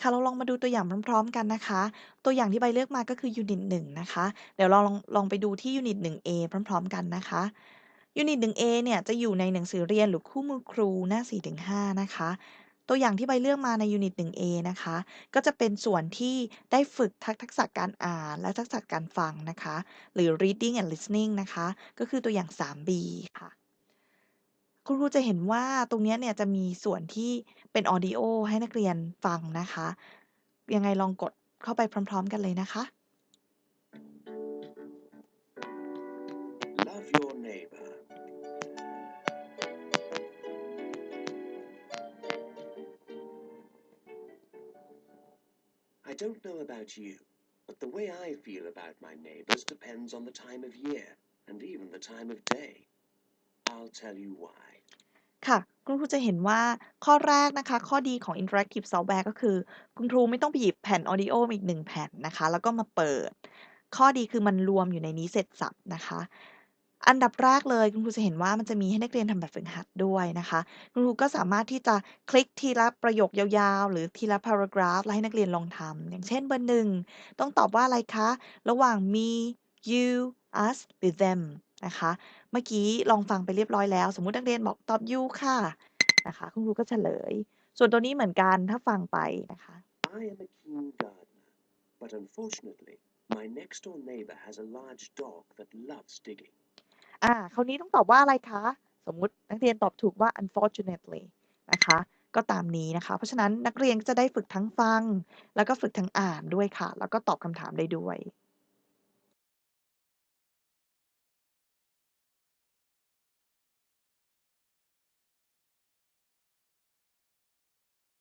ค่ะ เราลองมาดูตัวอย่างพร้อม ๆ กันนะคะ ตัวอย่างที่ใบเลือกมาก็คือยูนิต1นะคะ เดี๋ยวเราลองลองไปดูที่ยูนิต 1A พร้อม ๆ กันนะคะยูนิต 1A เนี่ยจะอยู่ในหนังสือเรียนหรือคู่มือครูหน้า 4-5 นะคะ ตัวอย่างที่ใบเลือกมาในยูนิต 1A นะคะ ก็จะเป็นส่วนที่ได้ฝึกทักทักษะการอ่านและทักษะการฟังนะคะ หรือ reading and listening นะคะ ก็คือตัวอย่าง 3B ค่ะ คุณครูจะเห็นว่า ตรงเนี้ยเนี่ยจะมีส่วนที่เป็นออดิโอให้นักเรียนฟังนะคะ ยังไงลองกดเข้าไปพร้อม ๆ กันเลยนะคะ Love your neighbor. I'll tell you why. ค่ะ คุณครูจะเห็นว่าข้อแรกนะคะ ข้อดีของ Interactive Software ก็คือ คุณครูไม่ต้องไปหยิบแผ่นออดิโอมาอีก1แผ่นนะคะ แล้วก็มาเปิด ข้อดีคือมันรวมอยู่ในนี้เสร็จสรรพนะคะ อันดับแรกเลยคุณครูจะเห็นว่ามันจะมีให้นักเรียนทำแบบฝึกหัดด้วยนะคะ คุณครูก็สามารถที่จะคลิกทีละประโยคยาวๆ หรือทีละ paragraph แล้วให้นักเรียนลองทำอย่างเช่นเบอร์1ต้องตอบว่าอะไรคะ ระหว่าง me you us หรือ them นะคะ เมื่อกี้ลองฟังไปเรียบร้อยแล้ว สมมุตินักเรียนบอกตอบ you ค่ะนะคะคุณครูก็เฉลย ส่วนตัวนี้เหมือนกันถ้าฟังไปนะคะ I am a keen gardener, but unfortunately, my next door neighbor has a large dog that loves digging. อ่าคราวนี้ต้องตอบว่าอะไรคะ สมมุตินักเรียนตอบถูกว่า unfortunately นะคะก็ตามนี้นะคะ เพราะฉะนั้นนักเรียนก็จะได้ฝึกทั้งฟัง แล้วก็ฝึกทั้งอ่านด้วยค่ะ แล้วก็ตอบคำถามได้ด้วย